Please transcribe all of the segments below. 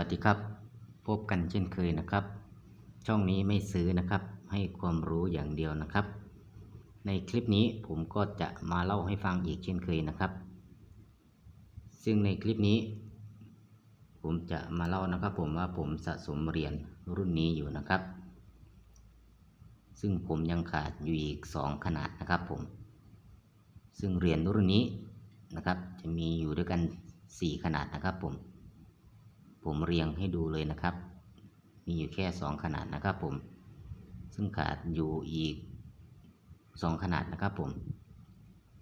วัสดีครับ พบกันเช่นเคยนะครับ ช่องนี้ไม่ซื้อนะครับ ให้ความรู้อย่างเดียวนะครับ ในคลิปนี้ผมก็จะมาเล่าให้ฟังอีกเช่นเคยนะครับ ซึ่งในคลิปนี้ ผมจะมาเล่านะครับ ผมว่าผมสะสมเหรียญรุ่นนี้อยู่นะครับ ซึ่งผมยังขาดอยู่อีก 2 ขนาดนะครับผม ซึ่งเหรียญรุ่นนี้นะครับ จะมีอยู่ด้วยกัน 4 ขนาดนะครับผม ผมเรียงให้ดูเลยนะครับ มีอยู่แค่ 2 ขนาดนะครับผม ซึ่งขาดอยู่อีก 2 ขนาดนะครับผม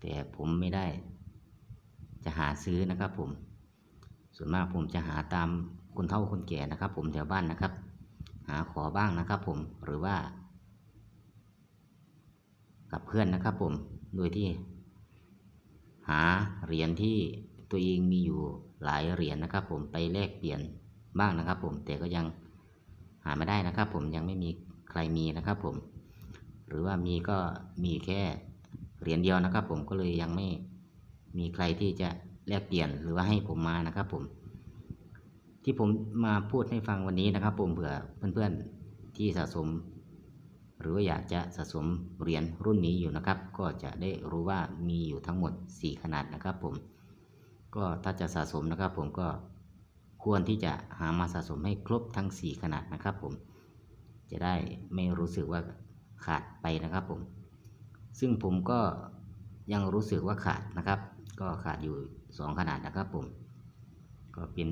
แต่ผมไม่ได้จะหาซื้อนะครับผม ส่วนมากผมจะหาตามคนเฒ่าคนแก่นะครับ ผมแถวบ้านนะครับ หาขอบ้างนะครับผม หรือว่า กับเพื่อนนะครับผม โดยที่หาเหรียญที่ตัวเองมีอยู่ หลายเหรียญนะครับ ผมไปแลกเปลี่ยนบ้างนะครับ ผมแต่ก็ยังหาไม่ได้นะครับ ผมยังไม่มีใครมีนะครับ ผม หรือว่ามีก็มีแค่เหรียญเดียวนะครับ ผมก็เลยยังไม่มีใครที่จะแลกเปลี่ยนหรือว่าให้ผมมานะครับ ผม ที่ผมมาพูดให้ฟังวันนี้นะครับ ผมเผื่อเพื่อนๆที่สะสม หรือว่าอยากจะสะสมเหรียญรุ่นนี้อยู่นะครับ ก็จะได้รู้ว่ามีอยู่ทั้งหมด 4 ขนาดนะครับ ผม ก็ถ้าจะสะสมนะครับ ผมก็ควรที่จะหามาสะสมให้ครบทั้ง 4 ขนาดนะครับ ผมจะได้ไม่รู้สึกว่าขาดไปนะครับผม ซึ่งผมก็ยังรู้สึกว่าขาดนะครับ ก็ขาดอยู่ 2 ขนาดนะครับผม ก็เป็น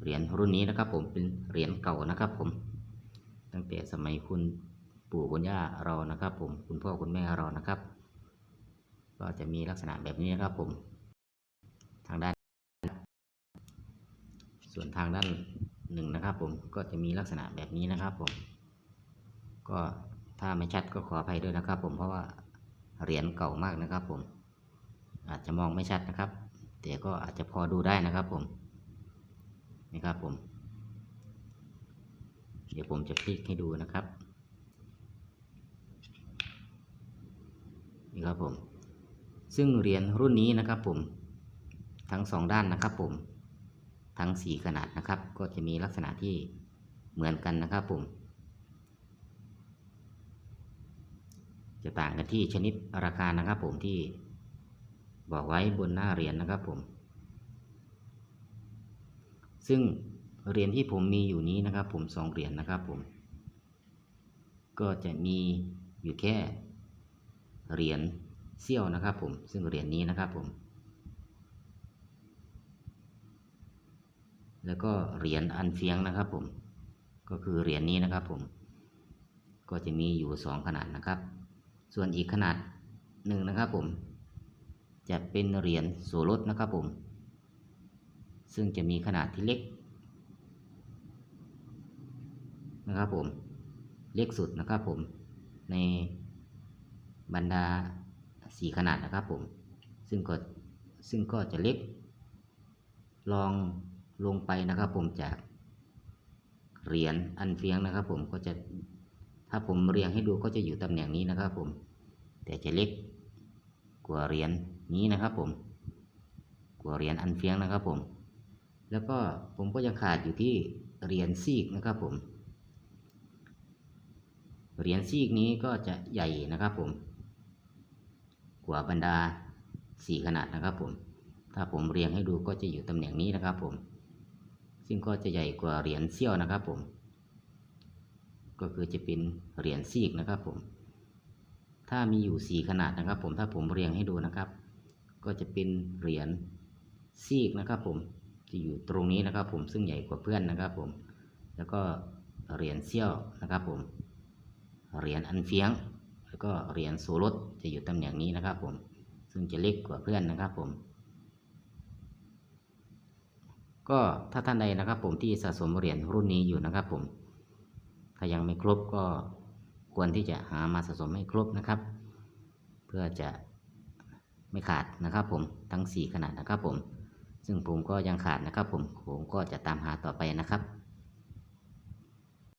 เหรียญรุ่นนี้นะครับ ผมเป็นเหรียญเก่านะครับ ผม ตั้งแต่สมัยคุณปู่คุณย่าเรานะครับ ผมคุณพ่อคุณแม่เรานะครับ ก็จะมีลักษณะแบบนี้นะครับผม ทางด้าน ส่วนทางด้านหนึ่งนะครับ ผมก็จะมีลักษณะแบบนี้นะครับ ผม ก็ถ้าไม่ชัดก็ขออภัยด้วยนะครับ ผมเพราะว่าเหรียญเก่ามากนะครับ ผม อาจจะมองไม่ชัดนะครับแต่ก็อาจจะพอดูได้นะครับ ผมนี่ครับผม เดี๋ยวผมจะพลิกให้ดูนะครับนี่ครับผม ซึ่งเหรียญรุ่นนี้นะครับผม ทั้งสองด้านนะครับผม ทั้งสี่ขนาดนะครับ ก็จะมีลักษณะที่เหมือนกันนะครับผม จะต่างกันที่ชนิดราคานะครับผมที่บอกไว้บนหน้าเหรียญนะครับผม ซึ่งเหรียญที่ผมมีอยู่นี้นะครับผมสองเหรียญนะครับผม ก็จะมีอยู่แค่เหรียญเซี่ยวนะครับผม ซึ่งเหรียญนี้นะครับผม แล้วก็เหรียญอันเฟียงนะครับผม ก็คือเหรียญนี้นะครับผม ก็จะมีอยู่สองขนาดนะครับ ส่วนอีกขนาดหนึ่งนะครับผม จะเป็นเหรียญโสรถนะครับผม ซึ่งจะมีขนาดที่เล็กนะครับผม เล็กสุดนะครับผม ในบรรดาสี่ขนาดนะครับผม ซึ่งก็ซึ่งก็จะเล็กลอง ลงไปนะครับผมจากเหรียญอันเฟียงนะครับผมก็จะถ้าผมเรียงให้ดูก็จะอยู่ตำแหน่งนี้นะครับผม แต่จะเล็กกว่าเหรียญนี้นะครับผม กว่าเหรียญอันเฟียงนะครับผม แล้วก็ผมก็ยังขาดอยู่ที่เหรียญซีกนะครับผมเหรียญซีกนี้ก็จะใหญ่นะครับผม กว่าบรรดาสี่ขนาดนะครับผม ถ้าผมเรียงให้ดูก็จะอยู่ตำแหน่งนี้นะครับผม ซึ่งก็จะใหญ่กว่าเหรียญเซี่ยวนะครับผม ก็คือจะเป็นเหรียญซีกนะครับผม ถ้ามีอยู่สีขนาดนะครับ ผมถ้าผมเรียงให้ดูนะครับ ก็จะเป็นเหรียญซีกนะครับ ผมจะอยู่ตรงนี้นะครับ ผมซึ่งใหญ่กว่าเพื่อนนะครับ ผม แล้วก็เหรียญเซี่ยวนะครับ ผมเหรียญอันเฟียง แล้วก็เหรียญโซลดจะอยู่ตำแหน่งนี้นะครับ ผมซึ่งจะเล็กกว่าเพื่อนนะครับ ผม ก็ถ้าท่านใดนะครับผมที่สะสมเหรียญรุ่นนี้อยู่นะครับผมถ้ายังไม่ครบก็ควรที่จะหามาสะสมให้ครบนะครับ เพื่อจะไม่ขาดนะครับผมทั้ง 4 ขนาดนะครับผม ซึ่งผมก็ยังขาดนะครับผมผมก็จะตามหาต่อไปนะครับ